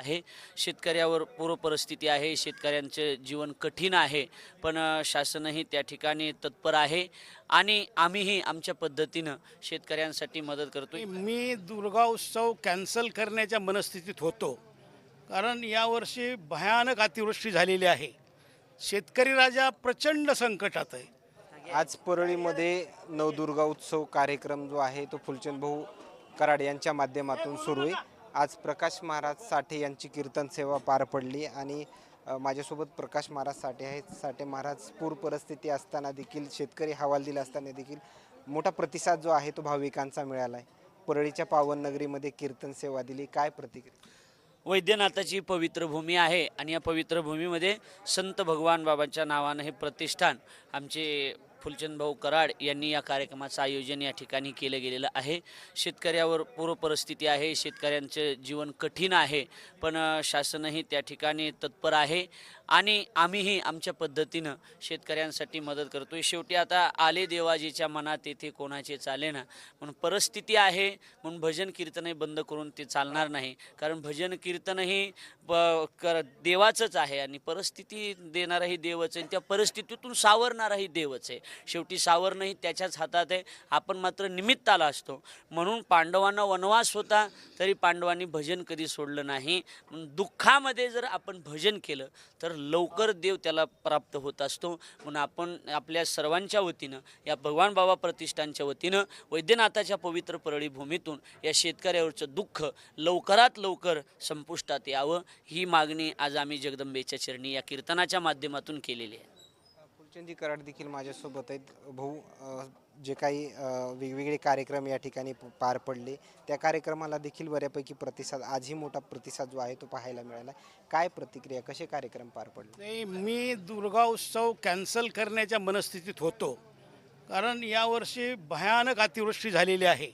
आहे. शेतकऱ्यावर पूर्व परिस्थिती आहे शेतकऱ्यांचे जीवन कठीण आहे पण शासनही त्या ठिकाणी तत्पर आहे आणि आम्हीही आमच्या पद्धतीनं शेतकऱ्यांसाठी मदत करतोय. मी दुर्गा उत्सव कॅन्सल करण्याच्या मनस्थितीत होतो. कारण यावर्षी भयानक अतिवृष्टी झालेली आहे. शेतकरी राजा प्रचंड संकटात आहे. आज परळीमध्ये नवदुर्गा उत्सव कार्यक्रम जो आहे तो फुलचंद भाऊ कराड यांच्या माध्यमातून सुरू आहे. आज प्रकाश महाराज साठे यांची कीर्तन सेवा पार पडली आणि माझ्यासोबत प्रकाश महाराज साठे आहेत. साठे महाराज पूर परिस्थिती असताना देखील शेतकरी हवाल दिला असताना देखील मोठा प्रतिसाद जो आहे तो भाविकांचा मिळाला आहे परळीच्या पावन नगरीमध्ये कीर्तन सेवा दिली. काय प्रतिक्रिया? वैद्यनाथाची पवित्र भूमी आहे आणि या पवित्र भूमीमध्ये संत भगवान बाबांच्या नावानं हे प्रतिष्ठान आमचे फुलचंद भाऊ कराड यांनी या कार्यक्रमाचं आयोजन या ठिकाणी केलं गेलेलं आहे. शेतकऱ्यावर पूर्व परिस्थिती आहे शेतकऱ्यांचं जीवन कठीण आहे पण शासनही त्या ठिकाणी तत्पर आहे. आणि आम्हीही आमच्या पद्धतीनं शेतकऱ्यांसाठी मदत करतोय. शेवटी आता आले देवाजीच्या मनात येथे कोणाचे चाले ना? म्हणून परिस्थिती आहे म्हणून भजन कीर्तनही बंद करून ते चालणार नाही. कारण भजन कीर्तनही ब- कर देवाचंच आहे आणि परिस्थिती देणाराही देवच आहे आणि त्या परिस्थितीतून सावरणाराही देवच आहे. शेवटी सावरणंही त्याच्याच हातात आहे. आपण मात्र निमित्ताला असतो. म्हणून पांडवांना वनवास होता तरी पांडवांनी भजन कधी सोडलं नाही. दुःखामध्ये जर आपण भजन केलं तर लवकर देव त्याला प्राप्त होत असतो. म्हणून आपण आपल्या सर्वांच्या वतीनं या भगवान बाबा प्रतिष्ठानच्या वतीनं वैद्यनाथाच्या पवित्र परळीभूमीतून या शेतकऱ्यावरचं दुःख लवकरात लवकर संपुष्टात यावं ही मागणी आज आम्ही जगदंबेच्या चरणी या कीर्तनाच्या माध्यमातून केलेली आहे. चंदी कराड देखील माझ्यासोबत आहेत. भाऊ अ, जे काही अ, वेगवेगळे कार्यक्रम या ठिकाणी प- पार पडले त्या कार्यक्रमाला देखील बऱ्यापैकी प्रतिसाद आजही मोठा प्रतिसाद जो आहे तो पाहायला मिळाला. काय प्रतिक्रिया कसे कार्यक्रम पार पडले? नाही मी दुर्गा उत्सव कॅन्सल करण्याच्या मनस्थितीत होतो. कारण यावर्षी भयानक अतिवृष्टी झालेली आहे.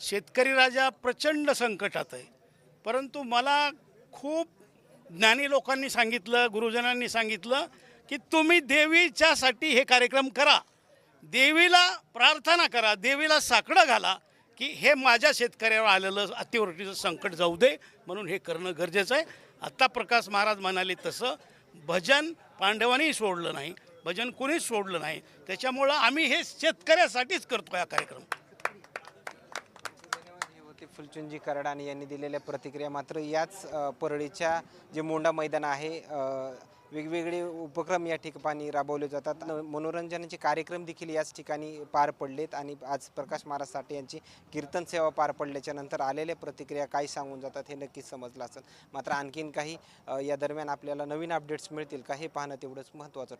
शेतकरी राजा प्रचंड संकटात आहे. परंतु मला खूप ज्ञानी लोकांनी सांगितलं गुरुजनांनी सांगितलं की तुम्ही देवीच्यासाठी हे कार्यक्रम करा. देवीला प्रार्थना करा देवीला साकडं घाला की हे माझ्या शेतकऱ्यावर आलेलं अतिवृष्टीचं संकट जाऊ दे म्हणून हे करणं गरजेचं आहे. आत्ता प्रकाश महाराज म्हणाले तसं भजन पांडवांनी सोडलं नाही भजन कोणीच सोडलं नाही. त्याच्यामुळं आम्ही हे शेतकऱ्यासाठीच करतो हा कार्यक्रम. फुलचुंजी कराडानी यांनी दिलेल्या प्रतिक्रिया मात्र याच परळीच्या जे मोंडा मैदान आहे वेगवेगळे उपक्रम या ठिकाणी राबवले जातात. मनोरंजनाचे कार्यक्रम देखील याच ठिकाणी पार पडलेत आणि आज प्रकाश महाराज साठे यांची कीर्तन सेवा पार पडल्याच्या नंतर आलेल्या प्रतिक्रिया काय सांगून जातात हे नक्कीच समजलं असेल. मात्र आणखीन काही या दरम्यान आपल्याला नवीन अपडेट्स मिळतील का हे पाहणं तेवढंच महत्त्वाचं